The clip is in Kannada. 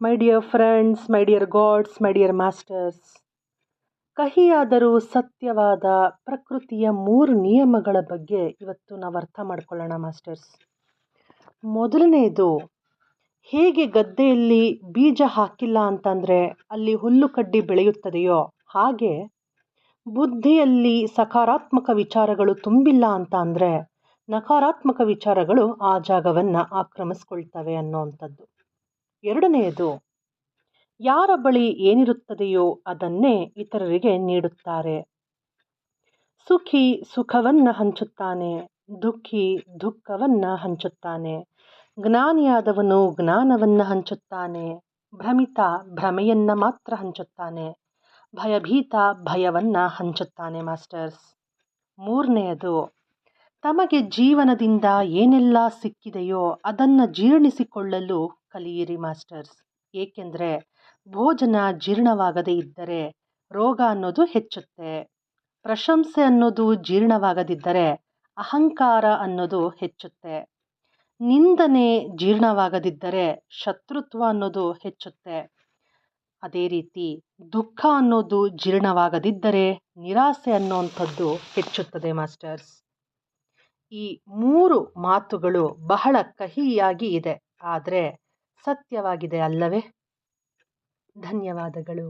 My dear friends my dear gods my dear masters ಕಹಿಯಾದರೂ ಸತ್ಯವಾದ ಪ್ರಕೃತಿಯ ಮೂರು ನಿಯಮಗಳ ಬಗ್ಗೆ ಇವತ್ತು ನಾವು ಅರ್ಥ ಮಾಡ್ಕೊಳ್ಳೋಣ ಮಾಸ್ಟರ್ಸ್ ಮೊದಲನೆಯದು ಹೇಗೆ ಗದ್ದೆಯಲ್ಲಿ ಬೀಜ ಹಾಕಿಲ್ಲ ಅಂತಂದರೆ ಅಲ್ಲಿ ಹುಲ್ಲು ಕಡ್ಡಿ ಬೆಳೆಯುತ್ತದೆಯೋ ಹಾಗೆ ಬುದ್ಧಿಯಲ್ಲಿ ಸಕಾರಾತ್ಮಕ ವಿಚಾರಗಳು ತುಂಬಿಲ್ಲ ಅಂತ ಅಂದರೆ ನಕಾರಾತ್ಮಕ ವಿಚಾರಗಳು ಆ ಜಾಗವನ್ನು ಆಕ್ರಮಿಸ್ಕೊಳ್ತವೆ ಅನ್ನೋವಂಥದ್ದು ಎರಡನೆಯದು, ಯಾರ ಬಳಿ ಏನಿರುತ್ತದೆಯೋ ಅದನ್ನೇ ಇತರರಿಗೆ ನೀಡುತ್ತಾರೆ. ಸುಖಿ ಸುಖವನ್ನು ಹಂಚುತ್ತಾನೆ, ದುಃಖಿ ದುಃಖವನ್ನು ಹಂಚುತ್ತಾನೆ. ಜ್ಞಾನಿಯಾದವನು ಜ್ಞಾನವನ್ನು ಹಂಚುತ್ತಾನೆ, ಭ್ರಮಿತ ಭ್ರಮೆಯನ್ನು ಮಾತ್ರ ಹಂಚುತ್ತಾನೆ. ಭಯಭೀತ ಭಯವನ್ನು ಹಂಚುತ್ತಾನೆ ಮಾಸ್ಟರ್ಸ್. ಮೂರನೆಯದು ತಮಗೆ ಜೀವನದಿಂದ ಏನೆಲ್ಲ ಸಿಕ್ಕಿದೆಯೋ ಅದನ್ನು ಜೀರ್ಣಿಸಿಕೊಳ್ಳಲು ಕಲಿಯಿರಿ ಮಾಸ್ಟರ್ಸ್. ಏಕೆಂದರೆ ಭೋಜನ ಜೀರ್ಣವಾಗದೇ ಇದ್ದರೆ ರೋಗ ಅನ್ನೋದು ಹೆಚ್ಚುತ್ತೆ. ಪ್ರಶಂಸೆ ಅನ್ನೋದು ಜೀರ್ಣವಾಗದಿದ್ದರೆ ಅಹಂಕಾರ ಅನ್ನೋದು ಹೆಚ್ಚುತ್ತೆ. ನಿಂದನೆ ಜೀರ್ಣವಾಗದಿದ್ದರೆ ಶತ್ರುತ್ವ ಅನ್ನೋದು ಹೆಚ್ಚುತ್ತೆ. ಅದೇ ರೀತಿ ದುಃಖ ಅನ್ನೋದು ಜೀರ್ಣವಾಗದಿದ್ದರೆ ನಿರಾಸೆ ಅನ್ನೋವಂಥದ್ದು ಹೆಚ್ಚುತ್ತದೆ ಮಾಸ್ಟರ್ಸ್. ಈ ಮೂರು ಮಾತುಗಳು ಬಹಳ ಕಹಿಯಾಗಿ ಇದೆ. ಆದರೆ ಸತ್ಯವಾಗಿದೆ ಅಲ್ಲವೇ? ಧನ್ಯವಾದಗಳು.